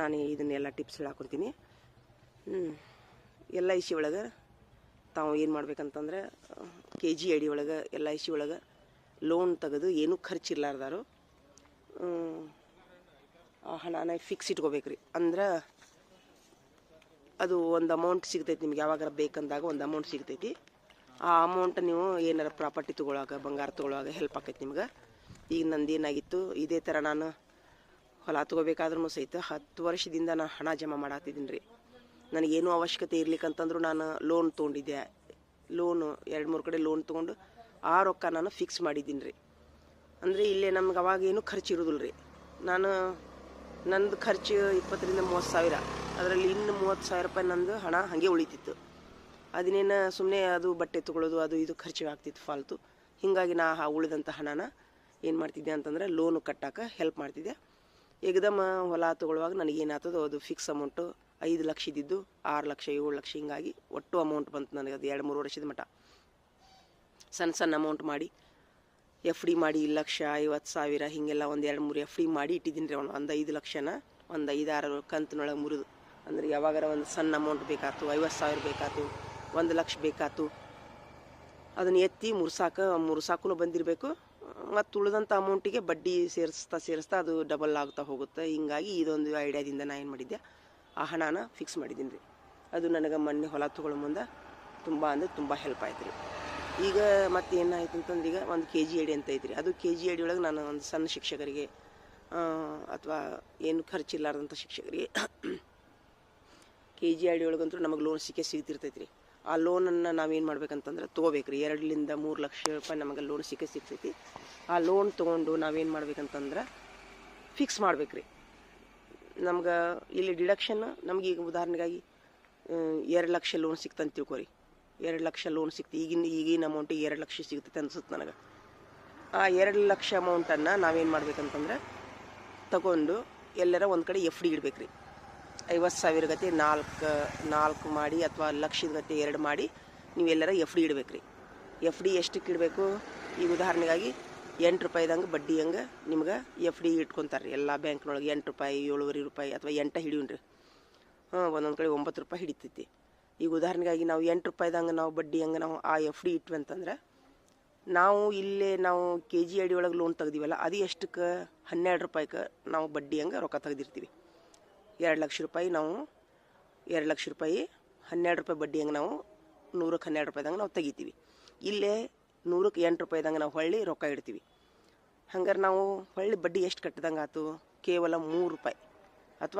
ನಾನು ಇದನ್ನೆಲ್ಲ ಟಿಪ್ಸ್ ಹೇಳಾಕೊಡ್ತೀನಿ ಹ್ಞೂ ಎಲ್ ಐ ಸಿ ಒಳಗೆ ತಾವು ಏನು ಮಾಡ್ಬೇಕಂತಂದ್ರೆ ಕೆ ಜಿ ಐ ಡಿ ಒಳಗೆ ಎಲ್ ಐ ಸಿ ಒಳಗೆ ಲೋನ್ ತೆಗೆದು ಏನೂ ಖರ್ಚು ಇರಲಾರ್ದಾರು ಹಣನ ಫಿಕ್ಸ್ ಇಟ್ಕೋಬೇಕ್ರಿ. ಅಂದ್ರೆ ಅದು ಒಂದು ಅಮೌಂಟ್ ಸಿಗ್ತೈತಿ ನಿಮ್ಗೆ ಯಾವಾಗಾರ ಬೇಕಂದಾಗ ಒಂದು ಅಮೌಂಟ್ ಸಿಗ್ತೈತಿ. ಆ ಅಮೌಂಟ್ ನೀವು ಏನಾರ ಪ್ರಾಪರ್ಟಿ ತೊಗೊಳಾಗ, ಬಂಗಾರ ತೊಗೊಳಾಗ ಹೆಲ್ಪ್ ಆಕೈತಿ ನಿಮ್ಗೆ. ಈಗ ನಂದು ಏನಾಗಿತ್ತು ಇದೇ ಥರ ನಾನು ಹೊಲ ತಗೋಬೇಕಾದ್ರೂ ಸಹಿತ ಹತ್ತು ವರ್ಷದಿಂದ ನಾನು ಹಣ ಜಮಾ ಮಾಡಾತಿದ್ದೀನಿ ರೀ ನನಗೇನು ಅವಶ್ಯಕತೆ ಇರ್ಲಿಕ್ಕಂತಂದ್ರೂ ನಾನು ಲೋನ್ ತೊಗೊಂಡಿದ್ದೆ. ಲೋನು ಎರಡು ಮೂರು ಕಡೆ ಲೋನ್ ತೊಗೊಂಡು ಆ ರೊಕ್ಕ ನಾನು ಫಿಕ್ಸ್ ಮಾಡಿದ್ದೀನಿ ರೀ ಅಂದರೆ ಇಲ್ಲೇ ನಮ್ಗೆ ಅವಾಗ ಏನು ಖರ್ಚು ಇರೋದಿಲ್ಲ ರೀ ನಾನು ನಂದು ಖರ್ಚು ಇಪ್ಪತ್ತರಿಂದ ಮೂವತ್ತು ಸಾವಿರ. ಅದರಲ್ಲಿ ಇನ್ನು ಮೂವತ್ತು ಸಾವಿರ ರೂಪಾಯಿ ನಂದು ಹಣ ಹಾಗೆ ಉಳಿತಿತ್ತು. ಅದನ್ನೇನು ಸುಮ್ಮನೆ ಅದು ಬಟ್ಟೆ ತೊಗೊಳ್ಳೋದು ಅದು ಇದು ಖರ್ಚು ಆಗ್ತಿತ್ತು ಫಾಲ್ತು. ಹೀಗಾಗಿ ನಾ ಉಳಿದಂಥ ಹಣನ ಏನು ಮಾಡ್ತಿದ್ದೆ ಅಂತಂದರೆ ಲೋನು ಕಟ್ಟಾಕ ಹೆಲ್ಪ್ ಮಾಡ್ತಿದ್ದೆ. ಏಕದಮ್ ಹೊಲ ತೊಗೊಳ್ಳುವಾಗ ನನಗೇನಾಗ್ತದೋ ಅದು ಫಿಕ್ಸ್ ಅಮೌಂಟು ಐದು ಲಕ್ಷ ಇದ್ದಿದ್ದು, ಆರು ಲಕ್ಷ, ಏಳು ಲಕ್ಷ ಹಿಂಗಾಗಿ ಒಟ್ಟು ಅಮೌಂಟ್ ಬಂತು ನನಗೆ. ಅದು ಎರಡು, ಮೂರು ವರ್ಷದ ಮಟ್ಟ ಸಣ್ಣ ಸಣ್ಣ ಅಮೌಂಟ್ ಮಾಡಿ ಎಫ್ ಡಿ ಮಾಡಿ ಲಕ್ಷ ಐವತ್ತು ಸಾವಿರ, ಹೀಗೆಲ್ಲ ಒಂದು ಎರಡು, ಮೂರು ಎಫ್ ಡಿ ಮಾಡಿ ಇಟ್ಟಿದ್ದೀನಿ ರೀ ಅವನು. ಒಂದು ಐದು ಲಕ್ಷನ, ಒಂದು ಐದಾರು ಕಂತಿನೊಳಗೆ ಮುರಿದು. ಅಂದ್ರೆ ಯಾವಾಗಾರ ಒಂದು ಸಣ್ಣ ಅಮೌಂಟ್ ಬೇಕಾಯ್ತು ಐವತ್ತು ಸಾವಿರ ಬೇಕಾಯ್ತು ಒಂದು ಲಕ್ಷ ಬೇಕಾಯ್ತು ಅದನ್ನು ಎತ್ತಿ ಮುರ್ಸಾಕ ಮುರ್ಸಾಕು ಬಂದಿರಬೇಕು. ಮತ್ತು ಉಳಿದಂಥ ಅಮೌಂಟಿಗೆ ಬಡ್ಡಿ ಸೇರಿಸ್ತಾ ಸೇರಿಸ್ತಾ ಅದು ಡಬಲ್ ಆಗ್ತಾ ಹೋಗುತ್ತೆ. ಹಿಂಗಾಗಿ ಇದೊಂದು ಐಡಿಯಾದಿಂದ ನಾನು ಏನು ಮಾಡಿದ್ದೆ? ಆ ಹಣನ ಫಿಕ್ಸ್ ಮಾಡಿದ್ದೀನಿ ರೀ. ಅದು ನನಗೆ ಮೊನ್ನೆ ಹೊಲ ತೊಗೊಳ್ಳೋ ಮುಂದೆ ತುಂಬ ಅಂದರೆ ತುಂಬ ಹೆಲ್ಪ್ ಆಯ್ತು ರೀ. ಈಗ ಮತ್ತೆ ಏನಾಯ್ತು ಅಂತಂದ್ರೆ ಈಗ ಒಂದು ಕೆ ಜಿ ಎಡಿ ಅಂತ ಐತ್ರಿ. ಅದು ಕೆ ಜಿ ಎಡಿ ಒಳಗೆ ನಾನು ಒಂದು ಸಣ್ಣ ಶಿಕ್ಷಕರಿಗೆ ಅಥವಾ ಏನು ಖರ್ಚಿಲ್ಲಾರ್ದಂಥ ಶಿಕ್ಷಕರಿಗೆ ಕೆ ಜಿ ಐ ಒಳಗಂತೂ ನಮಗೆ ಲೋನ್ ಸಿಕ್ಕೇ ಸಿಗ್ತಿರ್ತೈತೆ ರೀ ಆ ಲೋನನ್ನು ನಾವೇನು ಮಾಡ್ಬೇಕಂತಂದ್ರೆ ತೊಗೋಬೇಕು ರೀ ಎರಡರಿಂದ ಮೂರು ಲಕ್ಷ ರೂಪಾಯಿ ನಮಗೆ ಲೋನ್ ಸಿಕ್ಕ ಸಿಗ್ತೈತಿ. ಆ ಲೋನ್ ತೊಗೊಂಡು ನಾವೇನು ಮಾಡ್ಬೇಕಂತಂದ್ರೆ ಫಿಕ್ಸ್ ಮಾಡ್ಬೇಕು ರೀ ನಮ್ಗೆ ಇಲ್ಲಿ ಡಿಡಕ್ಷನ್ ನಮ್ಗೆ ಈಗ ಉದಾಹರಣೆಗಾಗಿ ಎರಡು ಲಕ್ಷ ಲೋನ್ ಸಿಕ್ತಂತ ತಿಳ್ಕೊರಿ. ಎರಡು ಲಕ್ಷ ಲೋನ್ ಸಿಕ್ತಿ, ಈಗಿನ ಈಗಿನ ಅಮೌಂಟಿಗೆ ಎರಡು ಲಕ್ಷ ಸಿಗ್ತೈತೆ ಅನ್ಸುತ್ತೆ ನನಗೆ. ಆ ಎರಡು ಲಕ್ಷ ಅಮೌಂಟನ್ನು ನಾವೇನು ಮಾಡ್ಬೇಕಂತಂದ್ರೆ ತಗೊಂಡು ಎಲ್ಲರ ಒಂದು ಕಡೆ ಎಫ್ ಡಿ ಇಡ್ಬೇಕು ರೀ ಐವತ್ತು ಸಾವಿರ ಗತಿ, ನಾಲ್ಕು ನಾಲ್ಕು ಮಾಡಿ ಅಥವಾ ಲಕ್ಷದ ಗತಿ ಎರಡು ಮಾಡಿ ನೀವೆಲ್ಲರ ಎಫ್ ಡಿ ಇಡ್ಬೇಕು ರೀ ಎಫ್ ಡಿ ಎಷ್ಟಕ್ಕೆ ಇಡಬೇಕು? ಈಗ ಉದಾಹರಣೆಗಾಗಿ ಎಂಟು ರೂಪಾಯಿದಂಗೆ ಬಡ್ಡಿ ಹಂಗೆ ನಿಮ್ಗೆ ಎಫ್ ಡಿ ಇಟ್ಕೊತಾರೆ ರೀ ಎಲ್ಲ ಬ್ಯಾಂಕ್ನೊಳಗೆ ಎಂಟು ರೂಪಾಯಿ, ಏಳುವರೆ ರೂಪಾಯಿ ಅಥವಾ ಎಂಟು ಹಿಡಿಯೋಣ ರೀ ಹಾಂ, ಒಂದೊಂದು ಕಡೆ ಒಂಬತ್ತು ರೂಪಾಯಿ ಹಿಡಿತೈತಿ. ಈಗ ಉದಾಹರಣೆಗಾಗಿ ನಾವು ಎಂಟು ರೂಪಾಯಿದಂಗೆ ನಾವು ಬಡ್ಡಿ ಹಂಗೆ ನಾವು ಆ ಎಫ್ ಡಿ ಇಟ್ವಿ ಅಂತಂದ್ರೆ ನಾವು ಇಲ್ಲೇ ನಾವು ಕೆ ಜಿ ಅಡಿ ಒಳಗೆ ಲೋನ್ ತೆಗ್ದಿವಲ್ಲ, ಅದು ಎಷ್ಟಕ್ಕೆ? ಹನ್ನೆರಡು ರೂಪಾಯಿಗೆ ನಾವು ಬಡ್ಡಿ ಹಂಗೆ ರೊಕ್ಕ ತೆಗ್ದಿರ್ತೀವಿ. ಎರಡು ಲಕ್ಷ ರೂಪಾಯಿ ನಾವು, ಎರಡು ಲಕ್ಷ ರೂಪಾಯಿ, ಹನ್ನೆರಡು ರೂಪಾಯಿ ಬಡ್ಡಿ ಹಂಗೆ ನಾವು, ನೂರಕ್ಕೆ ಹನ್ನೆರಡು ರೂಪಾಯಿದಂಗೆ ನಾವು ತೆಗಿತೀವಿ. ಇಲ್ಲೇ ನೂರಕ್ಕೆ ಎಂಟು ರೂಪಾಯಿದಂಗೆ ನಾವು ಹೊಳ್ಳಿ ರೊಕ್ಕ ಇಡ್ತೀವಿ. ಹಂಗಾರೆ ನಾವು ಹೊಳ್ಳಿ ಬಡ್ಡಿ ಎಷ್ಟು ಕಟ್ಟಿದಂಗೆ ಆಯ್ತು ಕೇವಲ ಮೂರು ರೂಪಾಯಿ. ಅಥವಾ